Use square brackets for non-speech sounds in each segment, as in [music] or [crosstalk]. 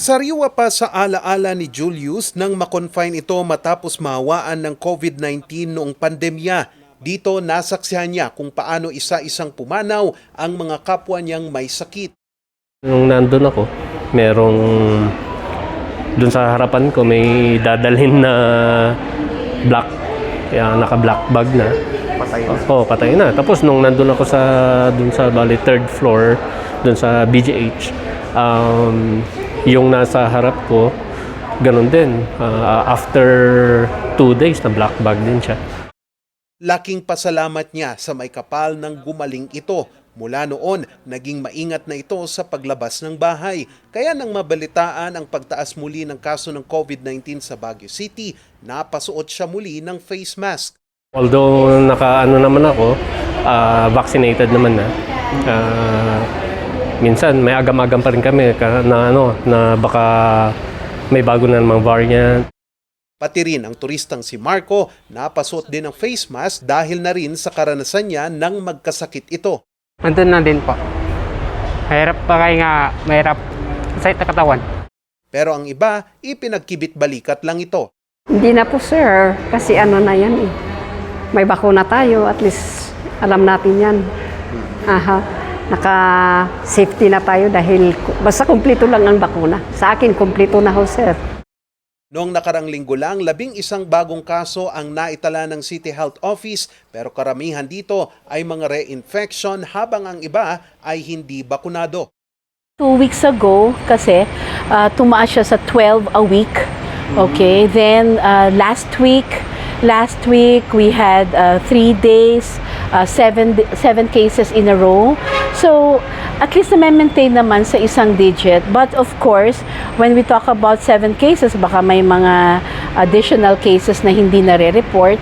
Sariwa pa sa alaala ni Julius nang makonfine ito matapos mahawaan ng COVID-19 noong pandemya. Dito nasaksihan niya kung paano isa-isang pumanaw ang mga kapwa niyang may sakit. Nung nandun ako, merong dun sa harapan ko may dadalhin na black, kaya naka-black bag na. Patay na? Oo, patay na. Tapos nung nandun ako sa, dun sa bali, third floor, dun sa BGH, um, yung nasa harap ko, ganun din. Ah, after two days, na black bag din siya. Laking pasalamat niya sa may kapal ng gumaling ito. Mula noon, naging maingat na ito sa paglabas ng bahay. Kaya nang mabalitaan ang pagtaas muli ng kaso ng COVID-19 sa Baguio City, napasuot siya muli ng face mask. Although naka-ano naman ako, ah, vaccinated naman na. Ah, minsan may agam-agam pa rin kami ka- na ano na baka may bago na namang variant. Pati rin ang turistang si Marco, napasuot din ng face mask dahil na rin sa karanasan niya nang magkasakit ito. Andun na din po. Mahirap pa kaya nga, mahirap sa katawan. Pero ang iba, ipinagkibit balikat lang ito. Hindi na po sir, kasi ano na yan eh. May bakuna tayo, at least alam natin yan. Aha, naka-safety na tayo dahil basta kumpleto lang ang bakuna. Sa akin, kumpleto na ho sir. Noong nakarang linggo lang, labing isang bagong kaso ang naitala ng City Health Office pero karamihan dito ay mga reinfection habang ang iba ay hindi bakunado. Two weeks ago kasi uh, tumaas siya sa 12 a week. Okay, then uh, last week, last week we had uh, three days, uh, seven seven cases in a row. So at least na-maintain naman sa isang digit. But of course, when we talk about seven cases, baka may mga additional cases na hindi nare-report.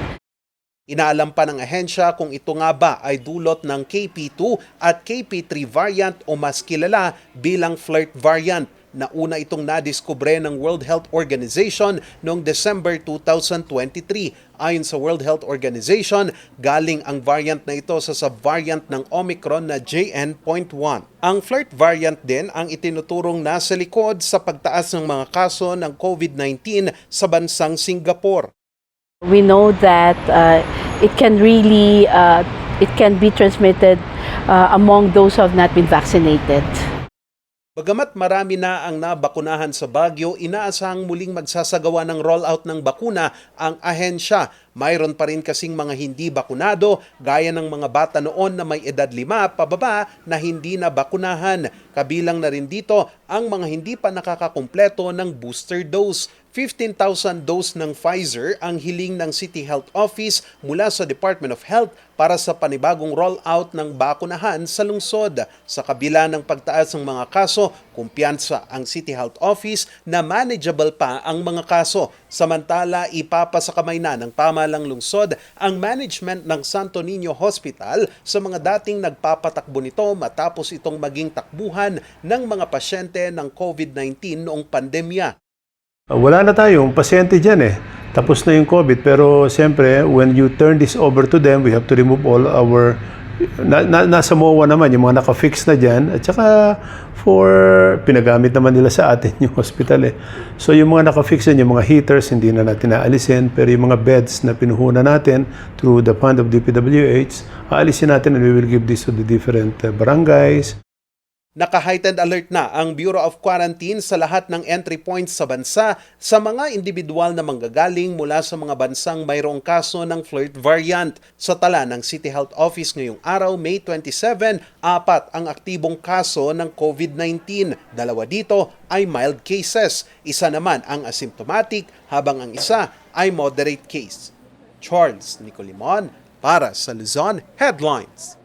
Inaalam pa ng ahensya kung ito nga ba ay dulot ng KP2 at KP3 variant o mas kilala bilang flirt variant na una itong nadiskubre ng World Health Organization noong December 2023. Ayon sa World Health Organization, galing ang variant na ito sa subvariant ng Omicron na JN.1. Ang flirt variant din ang itinuturong nasa likod sa pagtaas ng mga kaso ng COVID-19 sa bansang Singapore. We know that uh, it can really uh, it can be transmitted uh, among those who have not been vaccinated. Bagamat marami na ang nabakunahan sa Baguio, inaasahang muling magsasagawa ng rollout ng bakuna ang ahensya. Mayroon pa rin kasing mga hindi bakunado, gaya ng mga bata noon na may edad 5 pababa na hindi na bakunahan. Kabilang na rin dito ang mga hindi pa nakakakumpleto ng booster dose. 15,000 dose ng Pfizer ang hiling ng City Health Office mula sa Department of Health para sa panibagong rollout ng bakunahan sa lungsod. Sa kabila ng pagtaas ng mga kaso, kumpiyansa ang City Health Office na manageable pa ang mga kaso. Samantala, ipapasakamay na ng pamalang lungsod ang management ng Santo Niño Hospital sa mga dating nagpapatakbo nito matapos itong maging takbuhan ng mga pasyente ng COVID-19 noong pandemya. Uh, Wala na tayong pasyente dyan eh. Tapos na yung COVID. Pero siyempre, when you turn this over to them, we have to remove all our... Na, na, nasa MOA naman, yung mga naka-fix na dyan. At saka, for... Pinagamit naman nila sa atin [laughs] yung hospital eh. So yung mga naka-fix yan, yung mga heaters, hindi na natin aalisin. Pero yung mga beds na pinuhunan natin through the fund of DPWH, aalisin natin and we will give this to the different uh, barangays. Naka-heightened alert na ang Bureau of Quarantine sa lahat ng entry points sa bansa sa mga individual na manggagaling mula sa mga bansang mayroong kaso ng flirt variant. Sa tala ng City Health Office ngayong araw, May 27, apat ang aktibong kaso ng COVID-19. Dalawa dito ay mild cases. Isa naman ang asymptomatic habang ang isa ay moderate case. Charles Nicolimon para sa Luzon Headlines.